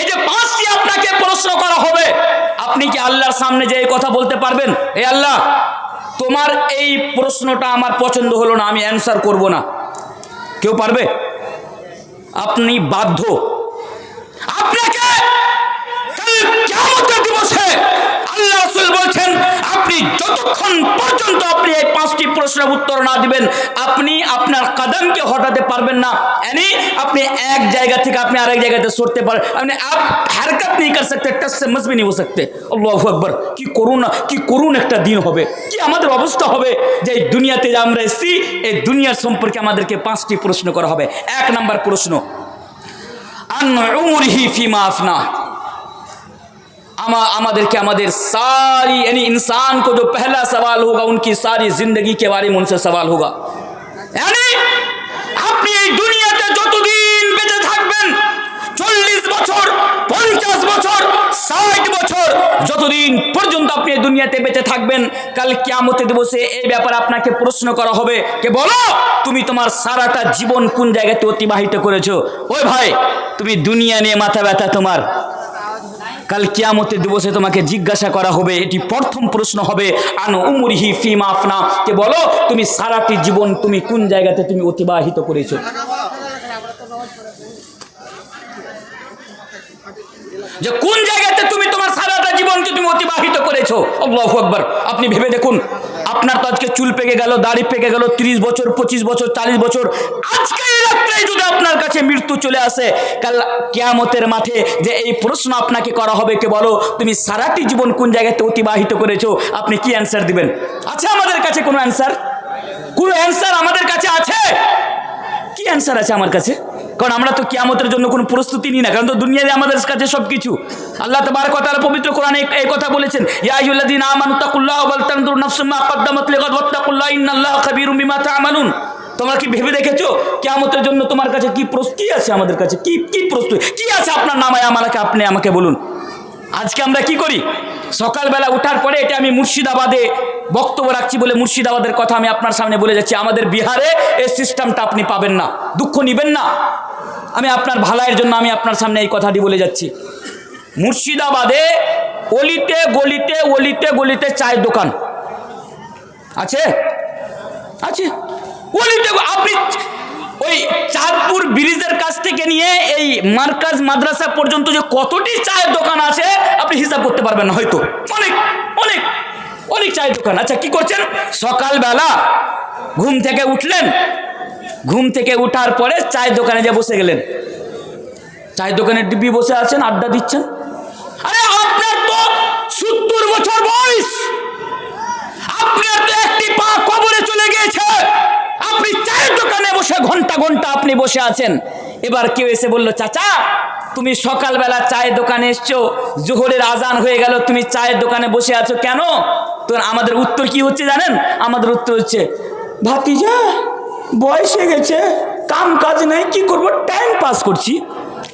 এই যে পাঁচটি আপনাকে প্রশ্ন করা হবে, আপনি কি আল্লাহর সামনে যে এই কথা বলতে পারবেন? এ আল্লাহ, তোমার এই প্রশ্নটা আমার পছন্দ হলো না, আমি অ্যান্সার করব না। কেউ পারবে? আপনি বাধ্য। আপনাকে দিবসে আল্লাহ রসুল বলছেন, আপনি যতক্ষণ পর্যন্ত আপনি এই পাঁচটি প্রশ্নের উত্তর না দিবেন, আপনি আপনার কাদামকে হটাতে পারবেন না। এনে আপনি এক জায়গা থেকে আপনি আরেক জায়গাতে সরতে পারেন। আপনি আপ হারকাত নেই কর সকতে টস মজবি নেই হো সকতে আকবর, কি করুন কি করুন একটা দিন হবে, কি আমাদের অবস্থা হবে যে এই দুনিয়াতে যে আমরা এসেছি, এই দুনিয়ার সম্পর্কে আমাদেরকে পাঁচটি প্রশ্ন করা হবে। এক নাম্বার প্রশ্ন, আন উমরিহি ফিমা আফনা। अमा আমাদের के আমাদের सारी यानी इंसान को जो पहला सवाल होगा उनकी सारी जिंदगी के बारे में उनसे सवाल होगा यानी আপনি এই দুনিয়াতে যতদিন বেঁচে থাকবেন চল্লিশ বছর পঞ্চাশ বছর ষাট বছর যতদিন পর্যন্ত আপনি এই দুনিয়াতে বেঁচে থাকবেন কাল কিয়ামতে দিবসে এই ব্যাপারে আপনাকে প্রশ্ন করা হবে কে বলো তুমি তোমার সারাটা জীবন কোন জায়গাতে অতিবাহিত করেছো ওই ভাই তুমি দুনিয়া নিয়ে মাথা ব্যথা তোমার কাল কিয়ামতের দিবসে তোমাকে জিজ্ঞাসা করা হবে, এটি প্রথম প্রশ্ন হবে, আন উমরিহি ফিমা আফনা। কে বলো, তুমি সারাটি জীবন তুমি কোন জায়গাতে তুমি অতিবাহিত করেছ? যে কোন জায়গাতে তুমি তোমার সারাটা জীবনকে তুমি অতিবাহিত করেছ? আল্লাহু আকবার। আপনি ভেবে দেখুন, আপনার তো আজকে চুল পেকে গেল, দাড়ি পেকে গেল, তিরিশ বছর, পঁচিশ বছর, চালিশ বছর। আজকে এই রাত্রে যদি আপনার কাছে মৃত্যু চলে আসে কিয়ামতের মাঠে যে এই প্রশ্ন আপনাকে করা হবে, কে বলো, তুমি সারাটি জীবন কোন জায়গাতে অতিবাহিত করেছ? আপনি কি অ্যান্সার দিবেন? আছে আমাদের কাছে কোনো অ্যান্সার কোনো অ্যান্সার আমাদের কাছে আছে? কি অ্যান্সার আছে আমার কাছে? কারণ আমরা তো কিয়ামতের জন্য কোনো প্রস্তুতি নিই না, কারণ তো দুনিয়াতে আমাদের কাছে সব কিছু আল্লাহ তাবার কথা পবিত্র কোরআনে এই কথা বলেছেন, ইয়া আইয়ুল্লাযীনা আমানু তাকুল্লাহ ওয়াল তানজুর নাফসুম মা কদ্দামাত লিগাদ ওয়াত্তাকুল্লাহ, ইন্নাল্লাহা খাবীরুম বিমা তা'মালুন। তোমরা কি ভেবে দেখেছ? কিয়ামতের জন্য তোমার কাছে কি প্রস্তুতি আছে আমাদের কাছে? কি কি প্রস্তুতি? কি আছে আপনার নামায়? আমাকে, আপনি আমাকে বলুন। আজকে আমরা কি করি? সকালবেলা ওঠার পরে এটা আমি মুর্শিদাবাদে বক্তব্য রাখছি বলে মুর্শিদাবাদের কথা আমি আপনার সামনে বলে যাচ্ছি। আমাদের বিহারে এই সিস্টেমটা আপনি পাবেন না। দুঃখ নিবেন না। আমি আপনার ভালাইয়ের জন্য আমি আপনার সামনে এই কথাটি বলে যাচ্ছি। মুর্শিদাবাদে অলিতে, গলিতে অলিতে, গলিতে চায়ের দোকান। আছে? আছে। অলিতে আপনি ওই চাঁদপুর ব্রিজের কাছ থেকে নিয়ে এই মার্কাজ মাদ্রাসা পর্যন্ত যে কতটি চায়ের দোকান আছে, আপনি হিসাব করতে পারবেন হয়তো। অনেক অনেক অনেক চায়ের দোকান। আচ্ছা করছেন? সকালবেলা ঘুম থেকে উঠলেন। ঘুম থেকে উঠার পরে চায়ের দোকানে যে বসে গেলেন। চায়ের দোকানের দিব্যি বসে আছেন, আড্ডা দিচ্ছেন। আরে, আপনার তো সত্তর বছর বয়স! আপনার তো একটি পা কবরে চলে গিয়েছে। আপনি চায়ের দোকানে বসে ঘণ্টা ঘণ্টা আপনি বসে আছেন। এবার কেউ এসে বলল, চাচা, তুমি সকালবেলা চায়ের দোকানে এসছো, জোহরের আজান হয়ে গেল, তুমি চায়ের দোকানে বসে আছো কেন? তো আমাদের উত্তর কি হচ্ছে জানেন? আমাদের উত্তর হচ্ছে, ভাতিজা, বয়স হয়ে গেছে, কাম কাজ নেই, কি করব? টাইম পাস করছি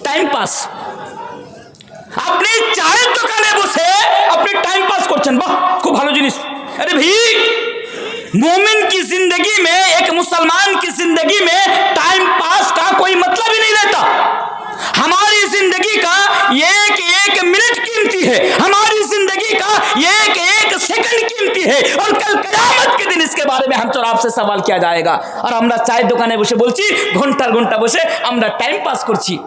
টাইম পাস আপনি চায়ের দোকানে বসে আপনি টাইম পাস করছেন। বাহ, খুব ভালো জিনিস। আরে ভি مومن کی زندگی میں، ایک مسلمان کی زندگی میں ٹائم پاس کا کوئی مطلب ہی نہیں رہتا۔ ہماری زندگی کا ایک ایک منٹ قیمتی ہے۔ ہماری زندگی کا ایک ایک سیکنڈ قیمتی ہے۔ اور کل قیامت کے دن اس کے بارے میں ہم تو آپ سے سوال کیا جائے گا۔ اور আমরা চায়ের দোকানে বসে বলছি ঘন্টার ঘন্টা বসে আমরা টাইম পাস করছি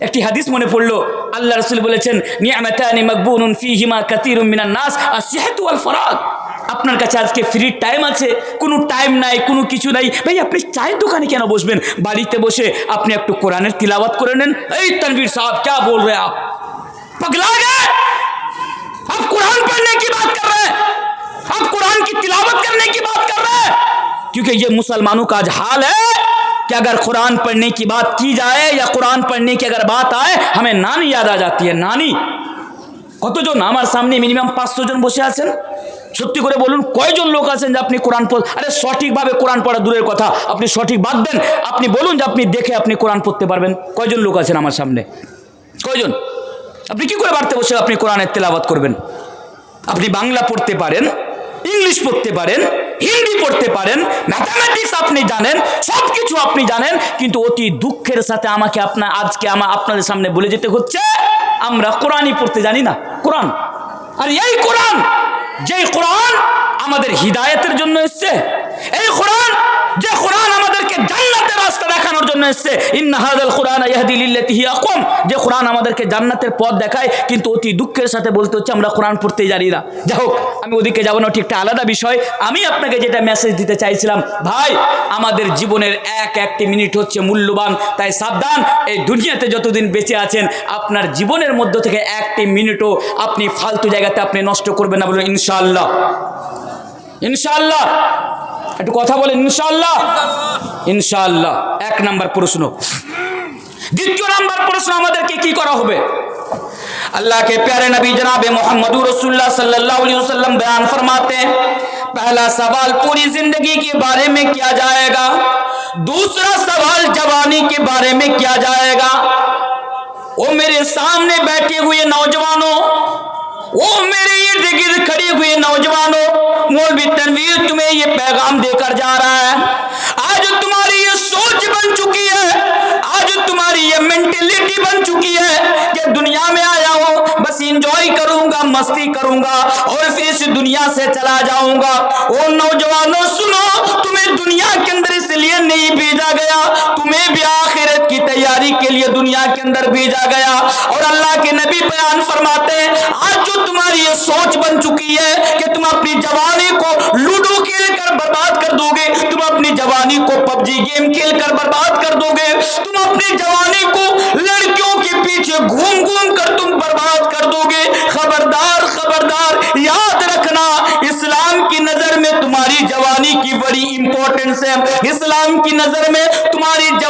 একটি হাদিস মনে পড়লো আল্লাহ রসুল বলেছেন নিয়ামাতানি মাকবুনুন ফিহিমা কাতিরুম মিনান নাস আসিহাতু ওয়াল ফারাগ আপনার কাছে আজকে ফ্রি টাইম আছে، কোনো টাইম নাই، কোনো কিছু নাই। ভাই আপনি চায়ের দোকানে কেন বসবেন? বাড়িতে বসে আপনি একটু কোরআনের তিলাবাত করে নেন। এই تنویر صاحب کیا بول رہے آپ پگلا گئے آپ قرآن پڑھنے کی بات کر رہے ہیں? آپ قرآن کی تلاوت کرنے کی بات کر رہے ہیں? کیونکہ یہ مسلمانوں کا آج حال ہے کہ اگر قرآن پڑھنے کی بات کی جائے یا قرآن پڑھنے کی اگر بات آئے، ہمیں نانی یاد آ جاتی ہے، نانی۔ কতজন আমার সামনে মিনিমাম পাঁচশো জন বসে আছেন সত্যি করে বলুন, কয়জন লোক আছেন যে আপনি কোরআন পড় আরে সঠিকভাবে কোরআন পড়া দূরের কথা। আপনি সঠিক বাদ দেন, আপনি বলুন যে আপনি দেখে আপনি কোরআন পড়তে পারবেন। কয়জন লোক আছেন আমার সামনে? কয়জন? আপনি কি করে বাড়তে বসে আপনি কোরআনের তেলাবাদ করবেন? আপনি বাংলা পড়তে পারেন, ইংলিশ পড়তে পারেন, হিন্দি পড়তে পারেন ম্যাথামেটিক্স আপনি জানেন সব কিছু আপনি জানেন, কিন্তু অতি দুঃখের সাথে আমাকে আপনার আজকে আমার আপনাদের সামনে বলে যেতে হচ্ছে, আমরা কোরআনই পড়তে জানি না। কোরআন? আর এই কোরআন! যেই কোরআন আমাদের হৃদায়তের জন্য এসছে এই কোরআন যে কোরআন আমাদেরকে জান্নাতের জন্য এসছে, ইন্না হাদাল কোরআন ইয়াহদি যে কোরআন আমাদেরকে জান্নাতের পথ দেখায়, কিন্তু অতি দুঃখের সাথে বলতে হচ্ছে, আমরা কোরআন পড়তে জানি না। যাই হোক, আমি ওদিকে যাব না, ওটি একটা আলাদা বিষয়। আমি আপনাকে যেটা মেসেজ দিতে চাইছিলাম, ভাই, আমাদের জীবনের এক একটি মিনিট হচ্ছে মূল্যবান, তাই সাবধান, এই দুনিয়াতে যতদিন বেঁচে আছেন, আপনার জীবনের মধ্য থেকে একটি মিনিটও আপনি ফালতু জায়গাতে আপনি নষ্ট করবেন না বলুন, ইনশাআল্লাহ। ইনশাল্লাহ একটু কথা বলেন ইনশাল্লাহ ইনশাল্লাহ এক নাম্বার প্রশ্ন দ্বিতীয় নাম্বার প্রশ্ন আমাদেরকে কি করা হবে اللہ کے پیارے نبی جناب محمد رسول اللہ صلی اللہ علیہ وسلم بیان فرماتے ہیں پہلا سوال پوری زندگی کے بارے میں کیا جائے گا دوسرا سوال جوانی کے بارے میں کیا جائے گا او میرے سامنے بیٹھے ہوئے نوجوانوں وہ میرے ارد گرد کھڑے ہوئے نوجوانوں، مولوی تنویر، تمہیں یہ پیغام دے کر جا رہا ہے۔ آج تمہاری یہ سوچ بن چکی ہے۔ آج تمہاری یہ مینٹلٹی بن چکی ہے کہ دنیا میں آیا ہوں، بس انجوائے کروں گا، مستی کروں گا اور پھر اس دنیا سے چلا جاؤں گا۔ وہ نوجوانوں، سنو، تمہیں دنیا کے اندر اس لیے نہیں بھیجا گیا، تمہیں بھی آخر کی تیاری کے لیے دنیا کے اندر بھیجا گیا اور اللہ کے نبی بیان فرماتے ہیں، آج جو تمہاری یہ سوچ بن چکی ہے کہ تم اپنی جوانی کو لوڈو کھیل کر برباد کر دو گے، تم اپنی جوانی کو پب جی گیم کھیل کر برباد کر دو گے، تم اپنی جوانی کو لڑکیوں کے پیچھے گھوم گھوم کر تم برباد کر دو گے۔ خبردار خبردار، یاد رکھنا، اسلام کی نظر میں تمہاری جوانی کی بڑی امپورٹنس ہے۔ اسلام کی نظر میں تمہاری جوانی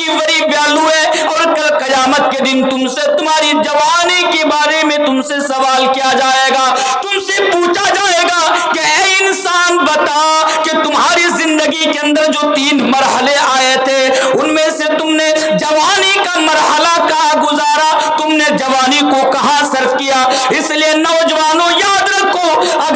کی وری بیالو ہے اور کل قیامت کے دن تم سے تمہاری جوانی کے بارے میں تم سے سوال کیا جائے گا۔ تم سے پوچھا جائے گا کہ اے انسان بتا کہ تمہاری زندگی کے اندر جو تین مرحلے آئے تھے، ان میں سے تم نے جوانی کا مرحلہ کہا گزارا؟ تم نے جوانی کو کہاں صرف کیا؟ اس لیے نوجوانوں یاد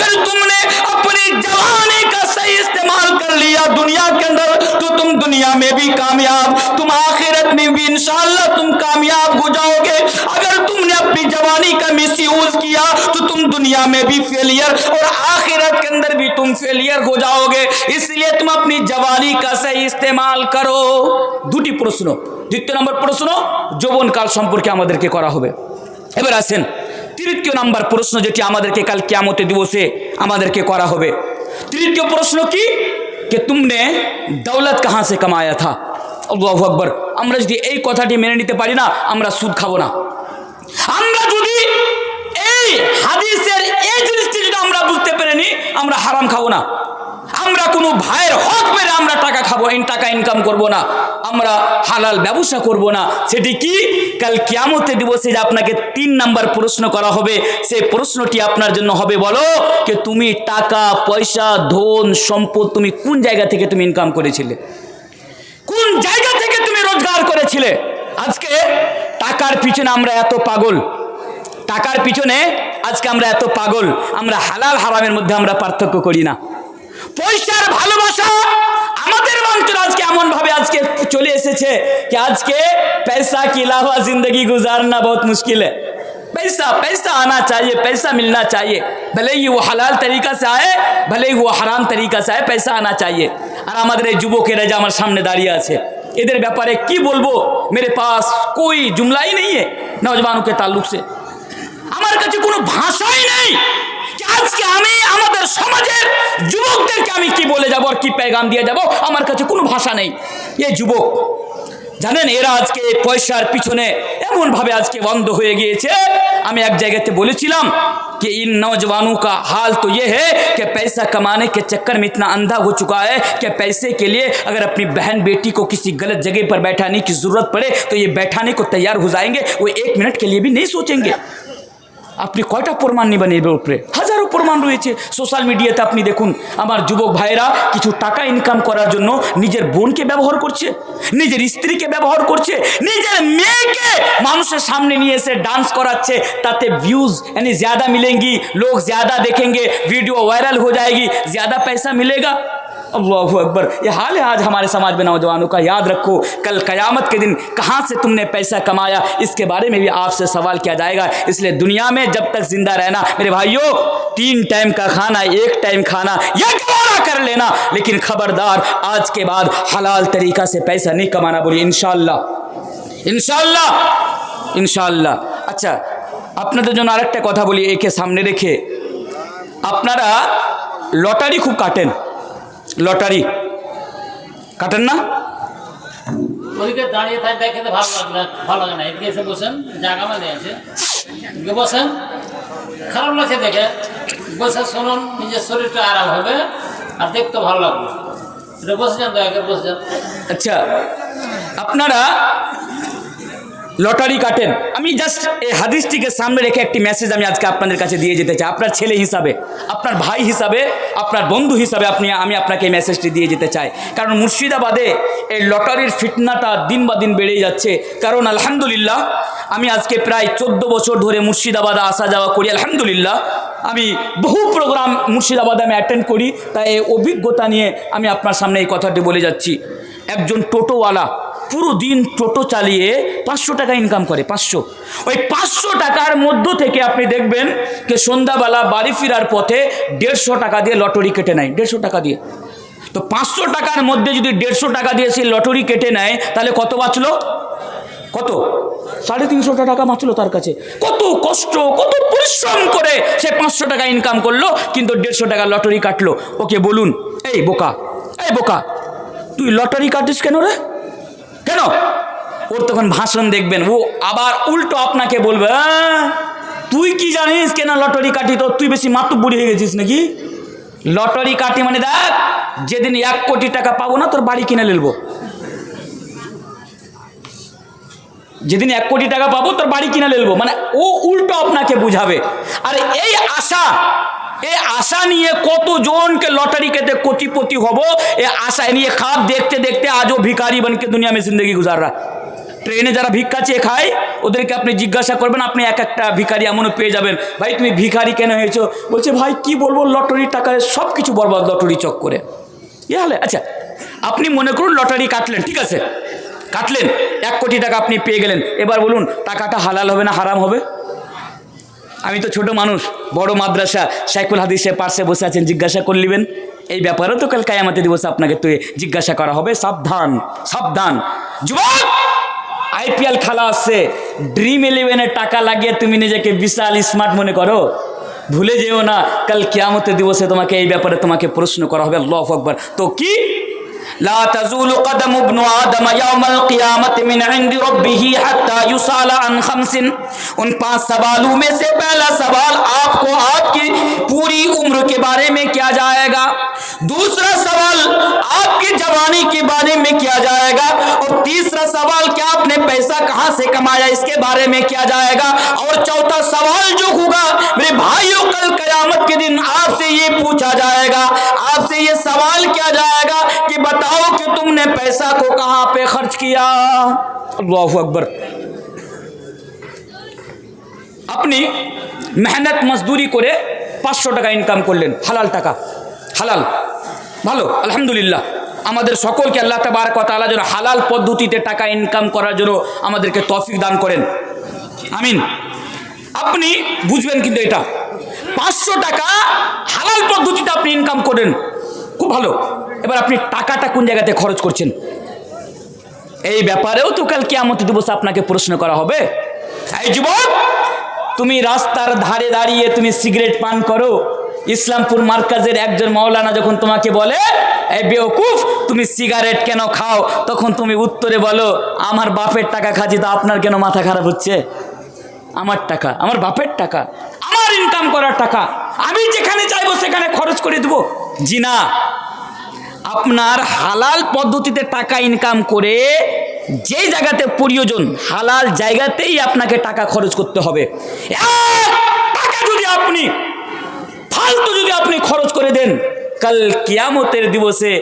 अगर तुमने अपनी जवानी का सही इस्तेमाल कर लिया दुनिया के अंदर तो तुम दुनिया में भी कामयाब तुम आखिरत में भी इंशाल्लाह तुम कामयाब हो जाओगे अगर तुमने अपनी जवानी का मिस यूज किया तो तुम दुनिया में भी फेलियर और आखिरत के अंदर भी तुम फेलियर हो जाओगे इसलिए तुम अपनी जवानी का सही इस्तेमाल करो দুটি প্রশ্ন দ্বিতীয় নম্বর প্রশ্ন যৌবনকাল সম্পর্কে আমাদেরকে করা হবে এবার আসেন তৃতীয় নাম্বার প্রশ্ন যেটি আমাদেরকে কাল কিয়ামতে দিবসে আমাদেরকে করা হবে। তৃতীয় প্রশ্ন কি? যে তুমনে দৌলত কাহা সে কামায়া থা? আল্লাহু আকবর। আমরা যদি এই কথাটি মেনে নিতে পারি না, আমরা সুদ খাব না। আমরা যদি এই হাদিসের এই জিনিসটি যদি আমরা বুঝতে পারিনি আমরা হারাম খাব না আমরা কোনো ভাইয়ের হক মেরে আমরা টাকা খাব টাকা ইনকাম করব না। আমরা হালাল ব্যবসা করব না। সেটি কি? কাল কিয়ামতে দিবসে যে আপনাকে তিন নাম্বার প্রশ্ন করা হবে সেই প্রশ্নটি আপনার জন্য হবে, বলো, যে তুমি টাকা, পয়সা, ধন, সম্পদ তুমি কোন জায়গা থেকে তুমি ইনকাম করেছিলে? কোন জায়গা থেকে তুমি রোজগার করেছিলে? আজকে টাকার পিছনে আমরা এত পাগল। টাকার পিছনে আজকে আমরা এত পাগল। আমরা হালাল হারামের মধ্যে আমরা পার্থক্য করি না। পয়সার ভালোবাসা আমাদের অঞ্চল আজকে এমন ভাবে আজকে চলে এসেছে কি আজকে पैसा के अलावा जिंदगी गुजारना बहुत मुश्किल है पैसा पैसा आना चाहिए पैसा मिलना चाहिए भले ही वो हलाल तरीका से आए भले ही वो हराम तरीका से आए पैसा आना चाहिए আর আমাদের এই যুবকেরা যে আমার সামনে দাঁড়িয়ে আছে এদের ব্যাপারে কি বলবো মেরে পাস कोई जुमला ही नहीं है नौजवानों के ताल्लुक से আমার কাছে কোনো ভাষাই নেই যে আজকে আমি আমাদের সমাজের যুবকদেরকে আমি কি বলে যাব আর কি পেগাম দিয়ে যাব? আমার কাছে কোনো ভাষা নেই। এ যুবক، জানেন এরা আজকে পয়সার পিছনে এমনভাবে আজকে বন্ধ হয়ে গিয়েছে। আমি এক জায়গাতে বলেছিলাম کہ ان نوجوانوں کا حال تو یہ ہے کہ پیسہ کمانے کے چکر میں اتنا اندھا ہو چکا ہے کہ پیسے کے لیے اگر اپنی بہن بیٹی کو کسی غلط جگہ پر بیٹھانے کی ضرورت پڑے تو یہ بیٹھانے کو تیار ہو جائیں گے۔ وہ ایک منٹ کے لیے بھی نہیں سوچیں گے۔ আপনি কয়টা প্রমাণ নেবেন এর উপরে হাজারো প্রমাণ রয়েছে সোশ্যাল মিডিয়াতে আপনি দেখুন আমার যুবক ভাইরা কিছু টাকা ইনকাম করার জন্য নিজের বোনকে ব্যবহার করছে নিজের স্ত্রীকে ব্যবহার করছে নিজের মেয়েকে মানুষের সামনে নিয়ে এসে ডান্স করাচ্ছে তাতে व्यूज यानी ज़्यादा मिलेंगी लोग ज़्यादा देखेंगे वीडियो वायरल हो जाएगी ज़्यादा पैसा मिलेगा اللہ اکبر یہ حال ہے آج ہمارے سماج میں نوجوانوں کا یاد رکھو. کل قیامت کے دن کہاں سے تم نے پیسہ کمایا؟ اس کے بارے میں بھی آپ سے سوال کیا جائے گا. اس لیے دنیا میں جب تک زندہ رہنا، میرے بھائیوں، تین ٹائم کا کھانا، ایک ٹائم کھانا، یا گوارا کر لینا. لیکن خبردار، آج کے بعد حلال طریقہ سے پیسہ نہیں کمانا. بولیے، انشاءاللہ. انشاءاللہ. ইনশাআল্লাহ আচ্ছা আপনাদের জন্য আরেকটা কথা বলি একে সামনে রেখে আপনারা লটারি খুব কাটেন লটারি। কাটেন না। ওদিকে দাঁড়িয়ে থাকে ভালো লাগে না ভালো লাগে না। এদিকে এসে বসেন জায়গা মানে আছে। বসেন। খারাপ লাগছে দেখে। বসে শুনুন নিজের শরীরটা আরাম হবে আর দেখতে ভালো লাগবে। এটা বসে যান দয়া করে বসে যান। আচ্ছা আপনারা লটারি কাটেন। আমি জাস্ট এই হাদিসটিকে সামনে রেখে একটি মেসেজ আমি আজকে আপনাদের কাছে দিয়ে যেতে চাই। আপনার ছেলে হিসাবে, আপনার ভাই হিসাবে, আপনার বন্ধু হিসাবে আপনি, আমি আপনাকে এই মেসেজটি দিয়ে যেতে চাই। কারণ মুর্শিদাবাদে এই লটারির ফিটনাটা দিন বা দিন বেড়েই যাচ্ছে। কারণ আলহামদুলিল্লাহ, আমি আজকে প্রায় চোদ্দ বছর ধরে মুর্শিদাবাদে আসা যাওয়া করি। আলহামদুলিল্লাহ, আমি বহু প্রোগ্রাম মুর্শিদাবাদে আমি অ্যাটেন্ড করি। তাই এই অভিজ্ঞতা নিয়ে আমি আপনার সামনে এই কথাটি বলে যাচ্ছি। একজন টোটোওয়ালা পুরো দিন টোটো চালিয়ে পাঁচশো টাকা ইনকাম করে, পাঁচশো। ওই পাঁচশো টাকার মধ্য থেকে আপনি দেখবেন যে সন্ধ্যাবেলা বাড়ি ফেরার পথে দেড়শো টাকা দিয়ে লটারি কেটে নেয়, দেড়শো টাকা দিয়ে। তো পাঁচশো টাকার মধ্যে যদি দেড়শো টাকা দিয়ে সে লটারি কেটে নেয়, তাহলে কত বাঁচলো? কত? সাড়ে তিনশো টাকা বাঁচলো তার কাছে। কত কষ্ট, কত পরিশ্রম করে সে পাঁচশো টাকা ইনকাম করল, কিন্তু দেড়শো টাকা লটারি কাটলো। ওকে বলুন, এই বোকা এই বোকা, তুই লটারি কাটিস কেন রে? কেন? ওর তখন ভাষণ দেখবেন ও আবার উল্টো আপনাকে বলবে "আহ, তুই কি জানিস কেন লটারি কাটি? তো তুই বেশি মাত্র বুড়ি হয়ে গেছিস নাকি? লটারি কাটি মানে দেখ যেদিন এক কোটি টাকা পাবো না তোর বাড়ি কিনে নেব। যেদিন এক কোটি টাকা পাবো তোর বাড়ি কিনে নেব। মানে ও উল্টো আপনাকে বুঝাবে। আর এই আশা এ আশা নিয়ে কতজনকে লটারি কেটে কোটিপতি হব? এ আশা নিয়ে খাপ দেখতে দেখতে আজও ভিকারি বনকে দুনিয়া মে জিন্দগি গুজার রা ট্রেনে যারা ভিক্ষা চেয়ে খায়, ওদেরকে আপনি জিজ্ঞাসা করবেন, আপনি এক একটা ভিখারি এমনও পেয়ে যাবেন। ভাই, তুমি ভিখারি কেন হয়েছো? বলছে, ভাই, কি বলব? লটারির টাকায় সব কিছু বরবাদ, লটারি চক করে ইয়ে হলে আচ্ছা আপনি মনে করুন লটারি কাটলেন, ঠিক আছে? কাটলেন, এক কোটি টাকা আপনি পেয়ে গেলেন। এবার বলুন, টাকাটা হালাল হবে না হারাম হবে? আমি তো ছোট মানুষ, বড় মাদ্রাসা, সাইকুল হাদিসের পার্শ্বে বসে আছেন, জিজ্ঞাসা করলিবেন এই ব্যাপারেও তো কাল কায়ামাতে দিবস আপনাকে তো জিজ্ঞাসা করা হবে। সাবধান সাবধান। যুবক, আইপিএল খেলা আসছে ড্রিম ইলেভেনের টাকা লাগিয়ে তুমি নিজেকে বিশাল স্মার্ট মনে করো। ভুলে যেও না, কাল কিয়ামতে দিবসে তোমাকে এই ব্যাপারে তোমাকে প্রশ্ন করা হবে। লফ আকবর। তো কি? لا تزول قدم ابن آدم یوم القیامت من عند ربه حتى يسال عن خمس. ان پانچ سوالوں میں سے پہلا سوال آپ کو آپ کی پوری عمر کے بارے میں کیا جائے گا؟ دوسرا سوال آپ کی جوانی کے بارے میں کیا جائے گا اور تیسرا سوال کیا آپ نے پیسہ کہاں سے کمایا اس کے بارے میں کیا جائے گا اور چوتھا سوال جو ہوگا، میرے بھائیوں، کل قیامت کے دن آپ سے یہ پوچھا جائے گا، آپ سے یہ سوال کیا جائے گا کہ بتاؤ کہ تم نے پیسہ کو کہاں پہ خرچ کیا؟ اللہ اکبر۔ اپنی محنت، مزدوری کرے پانچ سو ٹکا انکم کر لین حلال টাকা হালাল। ভালো, আলহামদুলিল্লাহ। আমাদের সকলকে আল্লাহ তাবার কথা আল্লাহ যেন হালাল পদ্ধতিতে টাকা ইনকাম করার জন্য আমাদেরকে তফিক দান করেন। আমিন। আপনি বুঝবেন কিন্তু এটা। পাঁচশো টাকা হালাল পদ্ধতিতে আপনি ইনকাম করেন। খুব ভালো। এবার আপনি টাকাটা কোন জায়গাতে খরচ করছেন? এই ব্যাপারেও তো কাল কেমন দিবস আপনাকে প্রশ্ন করা হবে। এই যুবক, তুমি রাস্তার ধারে দাঁড়িয়ে তুমি সিগারেট পান করো। ইসলামপুর মার্কাজের একজন মাওলানা যখন তোমাকে বলে এই বেওকুফ, তুমি সিগারেট কেন খাও? তখন তুমি উত্তরে বলো, আমার বাপের টাকা খাচ্ছি তো আপনার কেন মাথা খারাপ হচ্ছে? আমার টাকা, আমার বাপের টাকা, আমার ইনকাম করার টাকা, আমি যেখানে চাইব সেখানে খরচ করে দেবো। জি না। আপনার হালাল পদ্ধতিতে টাকা ইনকাম করে যেই জায়গাতে প্রয়োজন হালাল জায়গাতেই আপনাকে টাকা খরচ করতে হবে। টাকা যদি আপনি ফালতু যদি আপনি খরচ করে দেন কাল কিয়ামতের দিবসে